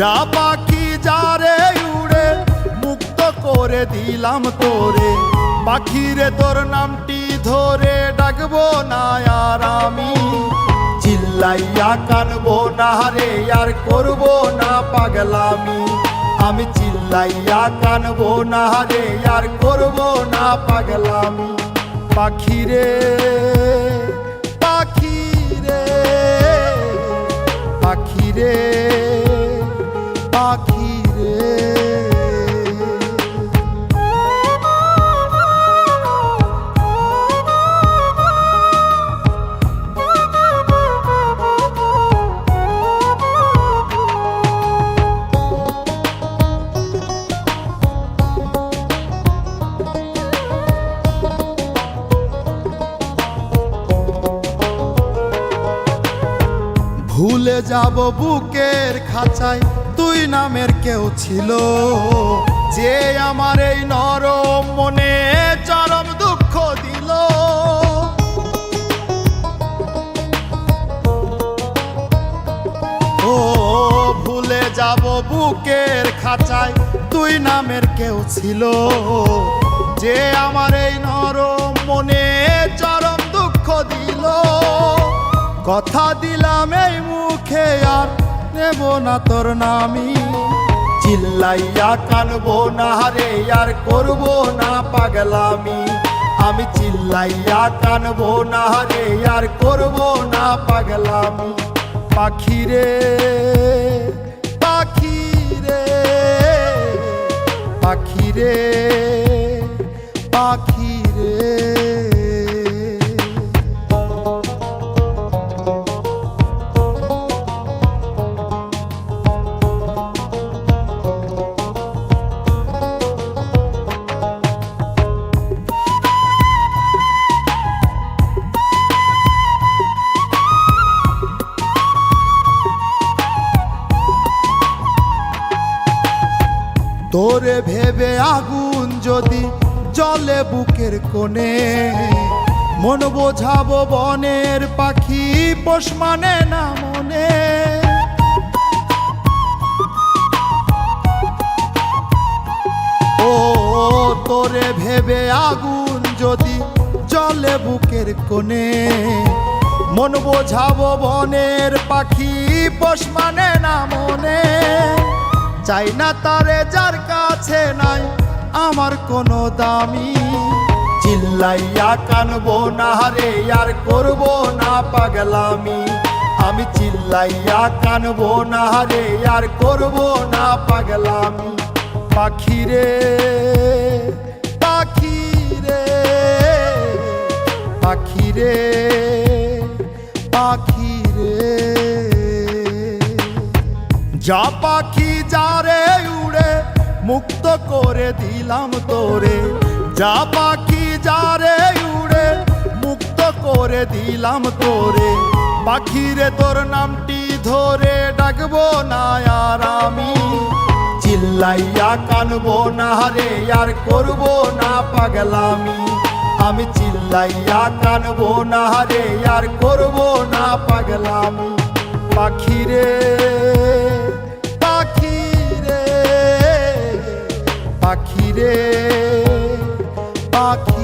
যা পাখি যারে উড়ে, মুক্ত করে দিলাম তোরে। পাখিরে তোর নামটি ধরে ডাকবো না আর আমি। চিল্লাইয়া কানবো না রে, আর করব না পাগলামি। আমি চিল্লাইয়া কানবো না রে, আর করব না পাগলামি। পাখিরে ভুলে যাব বুকের খাঁচায়। তুই নামের কেউ ছিল। যে আমার এই নরম মনে চরম দুঃখ দিল। ও, ভুলে যাব বুকের খাঁচায়। তুই নামের কেউ ছিল। যে আমার এই নরম মনে চরম দুঃখ দিল। কথা দিলাম এই মুখে আর নেব না তোর নামি চিল্লাইয়া কানবো না রে, আর করব না পাগলামি। আমি চিল্লাইয়া কানবো না রে, আর করব না পাগলামি। পাখিরে পাখিরে পাখিরে পাখিরে তোরে ভেবে আগুন যদি জলে বুকের কোণে, মন বোঝাবো বনের পাখি পোষ মানে না মনে। ও, তোরে ভেবে আগুন যদি জলে বুকের কোণে, মন বোঝাবো বনের পাখি পোষ মানে না মনে। চাই না তারে যার কাছে নাই আমার কোনো দামি। চিল্লাইয়া কানবো না রে, আর করব না পাগলামি। আমি চিল্লাইয়া কানবো না রে, আর করব না পাগলামি। পাখিরে পাখিরে পাখিরে পাখিরে যা পাখি যারে উড়ে মুক্ত করে দিলাম তোরে। যা পাখি যারে উড়ে, মুক্ত করে দিলাম তোরে। পাখিরে তোর নামটি ধরে ডাকবো না আর আমি। চিল্লাইয়া কানবো না রে, আর করব না পাগলামি। আমি চিল্লাইয়া কানবো না রে, আর করব না পাগলামি। পাখিরে পাখিরে পাখি